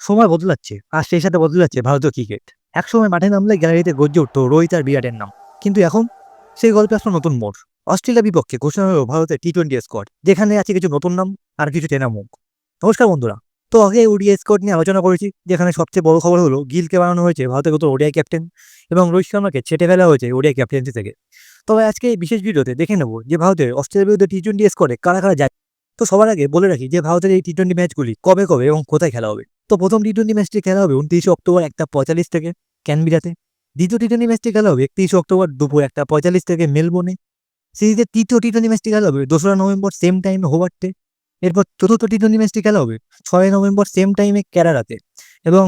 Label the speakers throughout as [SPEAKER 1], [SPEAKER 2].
[SPEAKER 1] সময় বদলাচ্ছে আর সেই সাথে বদলাচ্ছে ভারতীয় ক্রিকেট একসময় মাঠে নামলে গ্যালারিতে গর্জে উঠতো রোহিত আর বিরাটের নাম। কিন্তু এখন সেই গল্পে আসলো নতুন মোড়। অস্ট্রেলিয়া বিপক্ষে ঘোষণা হলো ভারতের টি টোয়েন্টি স্কোয়াড যেখানে আছে কিছু নতুন নাম আর কিছু চেনা মুখ। নমস্কার বন্ধুরা। তো আগে ওডিআই স্কোয়াড নিয়ে আলোচনা করেছি, যেখানে সবচেয়ে বড় খবর হলো গিলকে বানানো হয়েছে ভারতের নতুন ওডিআই ক্যাপ্টেন এবং রোহিত শর্মাকে ছেটে ফেলা হয়েছে ওডিআই ক্যাপ্টেন্সি থেকে। তবে আজকে এই বিশেষ ভিডিওতে দেখে নেব যে ভারতের অস্ট্রেলিয়ার বিরুদ্ধে টি টোয়েন্টি স্কোয়াডে কারা কারা যায়। তো সবার আগে বলে রাখি যে ভারতের এই টি টোয়েন্টি ম্যাচগুলি কবে কবে এবং কোথায় খেলা হবে। তো প্রথম টি টোয়েন্টি ম্যাচটি খেলা হবে উনত্রিশে অক্টোবর একটা পঁয়তাল্লিশ থেকে ক্যানবিরাতে। দ্বিতীয় টি টোয়েন্টি ম্যাচটি খেলা হবে একত্রিশে অক্টোবর দুপুর একটা পঁয়তাল্লিশ থেকে মেলবোর্নে। সিরিজের তৃতীয় টি টোয়েন্টি ম্যাচটি খেলা হবে দোসরা নভেম্বর সেম টাইমে হোবার্টে এরপর চতুর্থ টি টোয়েন্টি ম্যাচটি খেলা হবে ছয় নভেম্বর সেম টাইমে কেরালাতে এবং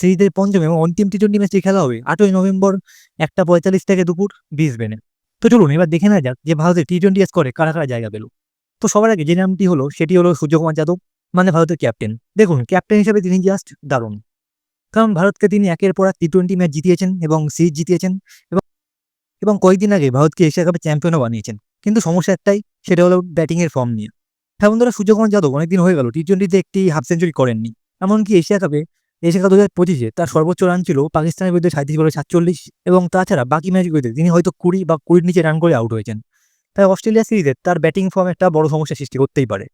[SPEAKER 1] সিরিজের পঞ্চম এবং অন্তিম টি টোয়েন্টি ম্যাচটি খেলা হবে আটই নভেম্বর একটা পঁয়তাল্লিশ থেকে দুপুর বিসবেনে তো চলুন এবার দেখে নেওয়া যাক যে ভারতের টি টোয়েন্টি স্কোরে কারা কারা জায়গা পেল। তো সবার আগে যে নামটি হলো সেটি হলো সূর্যকুমার যাদব। মানে ভারতের ক্যাপ্টেন দেখুন ক্যাপ্টেন হিসেবে তিনি জাস্ট দারুণ। কারণ ভারতকে তিনি একের পর এক টি টোয়েন্টি ম্যাচ জিতিয়েছেন এবং সিরিজ জিতিয়েছেন এবং এবং কয়েকদিন আগে ভারতকে এশিয়া কাপে চ্যাম্পিয়নও বানিয়েছেন। কিন্তু সমস্যা একটাই, সেটা হলো ব্যাটিংয়ের ফর্ম নিয়ে। হ্যাঁ বন্ধুরা সূর্যকুমার যাদব অনেকদিন হয়ে গেল টি টোয়েন্টিতে একটি হাফ সেঞ্চুরি করেননি। এমনকি এশিয়া কাপে এশিয়া কাপ দু হাজার পঁচিশে তার সর্বোচ্চ রান ছিল পাকিস্তানের বিরুদ্ধে সাঁত্রিশ বলে সাতচল্লিশ এবং তাছাড়া বাকি ম্যাচগুলিতে তিনি হয়তো কুড়ি বা কুড়ির নিচে রান করে আউট হয়েছেন। তাই অস্ট্রেলিয়া সিরিজে তার ব্যাটিং ফর্ম একটা বড় সমস্যা সৃষ্টি করতেই পারে।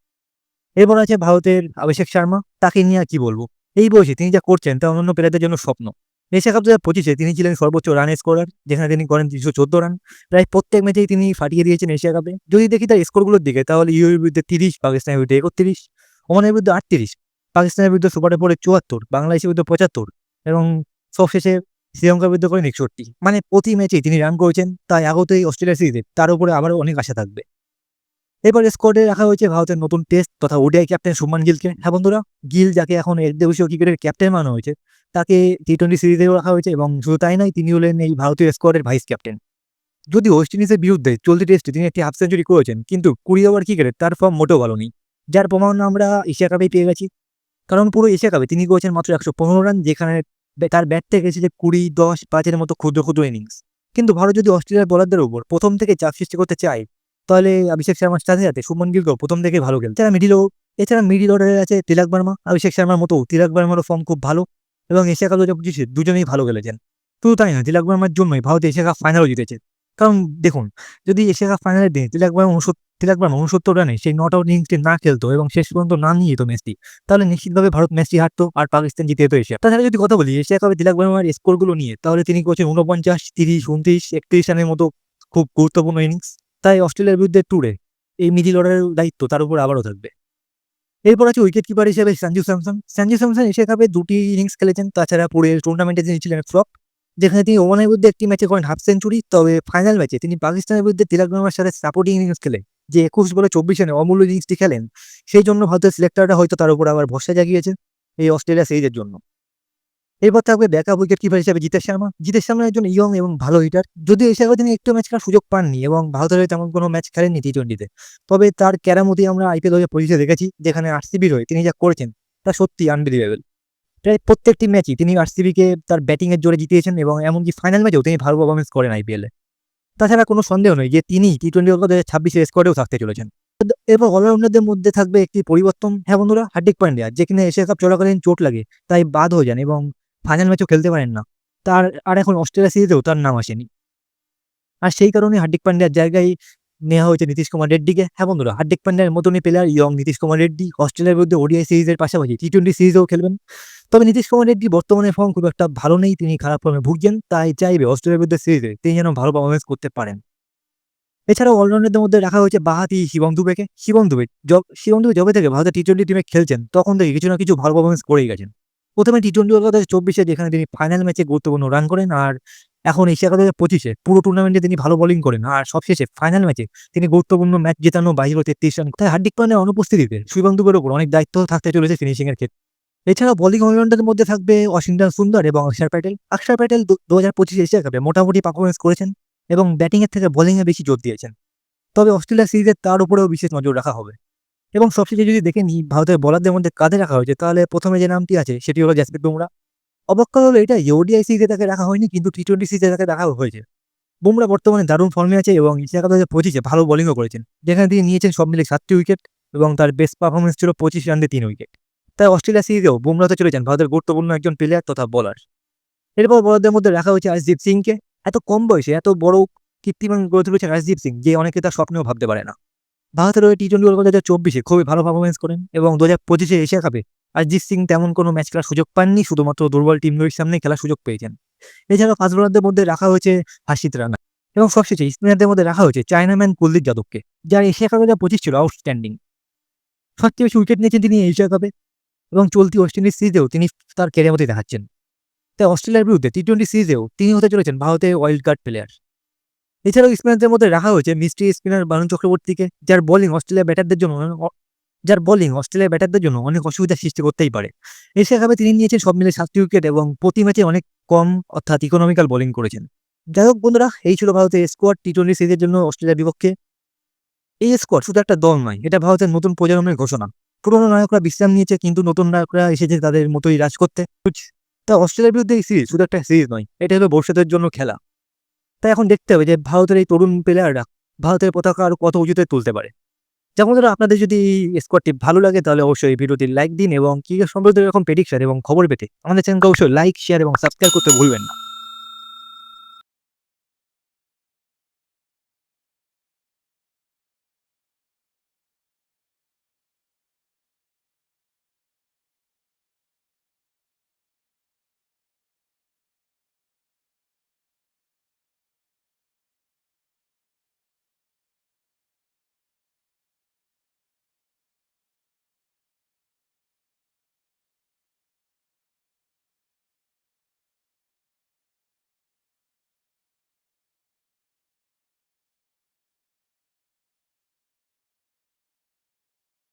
[SPEAKER 1] এরপর আছে ভারতের অভিষেক শর্মা, তাকে নিয়ে আর কি বলব? এই বয়সে তিনি যা করছেন তা অন্যান্য প্লেয়ারদের জন্য স্বপ্ন। এশিয়া কাপ দু হাজার পঁচিশে তিনি ছিলেন সর্বোচ্চ রান স্কোরার যেখানে তিনি করেন তিনশো চোদ্দ রান প্রায় প্রত্যেক ম্যাচেই তিনি ফাটিয়ে দিয়েছেন এশিয়া কাপে যদি দেখি তার স্কোরগুলোর দিকে, তাহলে ইউএর বিরুদ্ধে তিরিশ, পাকিস্তানের বিরুদ্ধে একত্রিশ, ওমানের বিরুদ্ধে আটত্রিশ, পাকিস্তানের বিরুদ্ধে সুপারে পরে চুয়াত্তর, বাংলাদেশের বিরুদ্ধে পঁচাত্তর, এবং সবশেষে শ্রীলঙ্কার বিরুদ্ধে করেন একষট্টি। মানে প্রতি ম্যাচেই তিনি রান করেছেন, তাই আগতেই অস্ট্রেলিয়া সিরিজে তার উপরে আবারও অনেক আশা থাকবে। এরপর স্কোয়াডে রাখা হয়েছে ভারতের নতুন টেস্ট তথা ওডিআই ক্যাপ্টেন শুভমান গিলকে। হ্যাঁ বন্ধুরা, গিল যাকে এখন একদিবসীয় ক্রিকেটের ক্যাপ্টেন মানা হয়েছে, তাকে টি টোয়েন্টি সিরিজেও রাখা হয়েছে এবং শুধু তাই নয়, তিনি হলেন এই ভারতীয় স্কোয়াডের ভাইস ক্যাপ্টেন যদি ওয়েস্ট ইন্ডিজের বিরুদ্ধে চলতি টেস্টে তিনি একটি হাফ সেঞ্চুরি করেছেন, কিন্তু কুড়ি ওভার ক্রিকেটে তার ফর্ম মোটেও ভালো নেই। যার প্রমাণ আমরা এশিয়া কাপেই পেয়ে গেছি। কারণ পুরো এশিয়া কাপে তিনি করেছেন মাত্র একশো পনেরো রান যেখানে তার ব্যাট থেকে এসেছে কুড়ি, দশ, পাঁচের মতো ক্ষুদ্র ক্ষুদ্র ইনিংস কিন্তু ভারত যদি অস্ট্রেলিয়ার বোলারদের উপর প্রথম থেকে চাপ সৃষ্টি করতে চায় তাহলে অভিষেক শর্মার সাথে সাথে শুভন গিলকেও প্রথম থেকে ভালো খেলতে। এছাড়া মিডিল এছাড়া মিডিল অর্ডারে আছে তিলক বর্মা। অভিষেক শর্মার মতো তিলক বর্মারও ফর্ম খুব ভালো এবং এশিয়া কাপ দু পঁচিশে দুজনেই ভালো খেলেছেন। শুধু তাই না, তিলক বর্মার জন্যই ভারত এশিয়া কাপ ফাইনালও জিতেছে। কারণ দেখুন, যদি এশিয়া কাপ ফাইনালের দিনে তিলক বর্মা উনসত্তর তিলক বর্মা উনসত্তর রানে সেই নট আউট ইনিংসটি না খেলতো এবং শেষ পর্যন্ত না নিয়ে যেত ম্যাচটি তাহলে নিশ্চিতভাবে ভারত ম্যাচটি হারতো আর পাকিস্তান জিতে যেত এশিয়া। তাছাড়া যদি কথা বলি, এশিয়া কাপে তিলক বর্মার স্কোরগুলো নিয়ে, তাহলে তিনি করছেন উনপঞ্চাশ তিরিশ উনত্রিশ একত্রিশ রানের মতো খুব গুরুত্বপূর্ণ ইনিংস তাই অস্ট্রেলিয়ার বিরুদ্ধে ট্যুরে এই মিডিল অর্ডারের দায়িত্ব তার উপর আবারও থাকবে। এরপর আছে উইকেট কিপার হিসেবে সঞ্জু স্যামসন। সঞ্জু স্যামসন এশিয়া কাপে দুটি ইনিংস খেলেছেন, তাছাড়া পুরো টুর্নামেন্টে তিনি ছিলেন ফ্লপ যেখানে তিনি ওমানের বিরুদ্ধে একটি ম্যাচে করেন হাফ সেঞ্চুরি তবে ফাইনাল ম্যাচে তিনি পাকিস্তানের বিরুদ্ধে তিলক বর্মার সাথে সাপোর্টিং ইনিংস খেলে, যে একুশ বলে চব্বিশ রানে অমূল্য ইনিংসটি খেলেন। সেই জন্য ভারতের সিলেক্টররা হয়তো তার উপর আবার ভরসা জাগিয়েছে এই অস্ট্রেলিয়া সিরিজের জন্য। এরপর থাকবে ব্যাকআপ উইকেট কিপার হিসেবে জিতেশ শর্মা। জিতেশ শর্মা একজন ইয়ং এবং ভালো হিটার যদিও এশিয়া তিনি একটু ম্যাচ খেলার সুযোগ পাননি এবং ভারতের হয়ে তেমন কোনো ম্যাচ খেলেননি টি টোয়েন্টিতে তবে তার ক্যারামতি আমরা আইপিএল হাজার পঁচিশে দেখেছি, যেখানে আরসিবির হয়ে তিনি যা করেছেন তা সত্যি আনবিলিভেবল প্রায় প্রত্যেকটি ম্যাচই তিনি আরসিবিকে তার ব্যাটিংয়ের জোরে জিতিয়েছেন এবং এমনকি ফাইনাল ম্যাচেও তিনি ভালো পারফরমেন্স করেন আইপিএলে তাছাড়া কোনো সন্দেহ নেই যে তিনি টি টোয়েন্টি ওয়ার্ল্ড কাপ দু হাজার ছাব্বিশে স্কোয়াডেও থাকতে চলেছেন। এরপর অলরাউন্ডারদের মধ্যে থাকবে একটি পরিবর্তন। হ্যাঁ বন্ধুরা, হার্দিক পান্ডিয়া, যে কিনা এশিয়া কাপ চলাকালীন চোট লাগে, তাই বাদ হয়ে যান এবং ফাইনাল ম্যাচও খেলতে পারেন না। তার, আর এখন অস্ট্রেলিয়া সিরিজেও তার নাম আসেনি। আর সেই কারণে হার্দিক পান্ডিয়ার জায়গায় নেওয়া হয়েছে নীতিশ কুমার রেড্ডিকে। হ্যাঁ বন্ধুরা, হার্দিক পান্ডিয়ার মতনই প্লেয়ার ইয়ং নীতিশ কুমার রেড্ডি। অস্ট্রেলিয়ার বিরুদ্ধে ওডিআই সিরিজের পাশাপাশি টি টোয়েন্টি সিরিজেও খেলবেন। তবে নীতিশ কুমার রেড্ডি বর্তমানে ফর্ম খুব একটা ভালো নেই, তিনি খারাপ ফর্মে ভুগছেন, তাই চাইবে অস্ট্রেলিয়ার বিরুদ্ধে সিরিজে তিনি যেন ভালো পারফরমেন্স করতে পারেন। এছাড়াও অলরাউন্ডারদের মধ্যে রাখা হয়েছে বাহাতি শিবম দুবেকে। শিবম দুবে শিবম দুবে জবে থেকে ভারতের টি টোয়েন্টি টিমে খেলছেন, তখন থেকে কিছু না কিছু ভালো পারফরমেন্স করেই গেছেন। প্রথমে টি টোয়েন্টি ওয়ার্ল্ড কাপ চব্বিশে যেখানে তিনি ফাইনাল ম্যাচে গুরুত্বপূর্ণ রান করেন আর এখন এশিয়া কাপ পঁচিশে পুরো টুর্নামেন্টে তিনি ভালো বোলিং করেন আর সবশেষে ফাইনাল ম্যাচে তিনি গুরুত্বপূর্ণ ম্যাচ জেতানো বাইশ তেত্রিশ রান তাই হার্দিক পান্ডের অনুপস্থিতিতে শিবম দুবের ওপর অনেক দায়িত্ব থাকতে চলেছে ফিনিশিং এর ক্ষেত্রে। এছাড়াও বোলিং অলরাউন্ডারের মধ্যে থাকবে ওয়াশিংটন সুন্দর এবং অক্ষর প্যাটেল। অক্ষর প্যাটেল দু হাজার পঁচিশে এশিয়া কাপে মোটামুটি পারফরমেন্স করেছেন এবং ব্যাটিংয়ের থেকে বোলিংয়ে বেশি জোর দিয়েছেন। তবে অস্ট্রেলিয়া সিরিজে তার উপরেও বিশেষ নজর রাখা হবে। এবং সবশেষে যদি দেখে নিই, ভারতের বলারদের মধ্যে কাঁধে রাখা হয়েছে, তাহলে প্রথমে যে নামটি আছে, সেটি হলো জাসপ্রীত বুমরা। অবাক হলো এটা ওডিআই সিরিজে তাকে রাখা হয়নি, কিন্তু টি টোয়েন্টি সিরিজে তাকে রাখা হয়েছে। বুমরা বর্তমানে দারুণ ফর্মে আছে এবং এশিয়া কাপ পঁচিশে ভালো বোলিংও করেছেন। যেখানে তিনি নিয়েছেন সব মিলে সাতটি উইকেট এবং তার বেস্ট পারফরমেন্স ছিল পঁচিশ রানে তিন উইকেট তাই অস্ট্রেলিয়া সিরিজেও বুমরা হতে চলেছেন ভারতের গুরুত্বপূর্ণ একজন প্লেয়ার তথা বলার এরপর বলারদের মধ্যে রাখা হয়েছে আশদীপ সিংকে। এত কম বয়সে, এত বড় কীর্তিমান গড়ে তুলেছে আশদীপ সিং, যে অনেকে তার স্বপ্নেও ভাবতে পারে না। ভারতের ওই টি টোয়েন্টি ওয়ার্ল্ড কাপ দু হাজার চব্বিশে খুবই ভালো পারফরমেন্স করেন এবং দু হাজার পঁচিশে এশিয়া কাপে অরিজিৎ সিং তেমন কোনো ম্যাচ খেলার সুযোগ পাননি, শুধুমাত্র দুর্বল টিম টিমগুলির সামনে খেলার সুযোগ পেয়েছেন। এছাড়া ফাস্ট বোলারদের মধ্যে রাখা হয়েছে হাসিত রানা এবং সবশেষে স্পিনারদের মধ্যে রাখা হয়েছে চায়নাম্যান কুলদীপ যাদবকে, যার এশিয়া কাপে যা পঁচিশ ছিল আউটস্ট্যান্ডিং সবচেয়ে বেশি উইকেট নিয়েছেন তিনি এশিয়া কাপে এবং চলতি ওয়েস্ট ইন্ডিজ সিরিজেও তিনি তার কেরিয়ার মধ্যে দেখাচ্ছেন। তাই অস্ট্রেলিয়ার বিরুদ্ধে টি টোয়েন্টি সিরিজেও তিনি হতে চলেছেন ভারতের ওয়াইল্ড কার্ড প্লেয়ার এছাড়াও স্পিনারদের মধ্যে রাখা হয়েছে মিস্ট্রি স্পিনার বারুণ চক্রবর্তীকে, যার বোলিং অস্ট্রেলিয়া ব্যাটারদের জন্য যার বোলিং অস্ট্রেলিয়া ব্যাটারদের জন্য অনেক অসুবিধার সৃষ্টি করতেই পারে। এশিয়া কাপে তিনি নিয়েছেন সব মিলে সাতটি উইকেট এবং প্রতি ম্যাচে অনেক কম, অর্থাৎ ইকোনমিক্যাল বোলিং করেছেন। যাই হোক বন্ধুরা, এই ছিল ভারতের স্কোয়াড টি টোয়েন্টি সিরিজের জন্য অস্ট্রেলিয়ার বিপক্ষে। এই স্কোয়াড শুধু একটা দল নয়, এটা ভারতের নতুন প্রজন্মের ঘোষণা। পুরোনো নায়করা বিশ্রাম নিয়েছে, কিন্তু নতুন নায়করা এসেছে তাদের মতোই রাজ করতে। তা অস্ট্রেলিয়ার বিরুদ্ধে এই সিরিজ শুধু একটা সিরিজ নয়, এটা হলো ভবিষ্যতের জন্য খেলা। তাই এখন দেখতে হবে যে ভারতের এই তরুণ প্লেয়াররা ভারতের পতাকা আরও কত উঁচুতে তুলতে পারে। যেমন ধরো আপনাদের যদি এই স্কোয়াডটি ভালো লাগে, তাহলে অবশ্যই ভিডিওটি লাইক দিন এবং ক্রিকেট সম্পর্কে এরকম প্রেডিকশন এবং খবর পেতে আমাদের চ্যানেলকে অবশ্যই লাইক শেয়ার এবং সাবস্ক্রাইব করতে ভুলবেন না।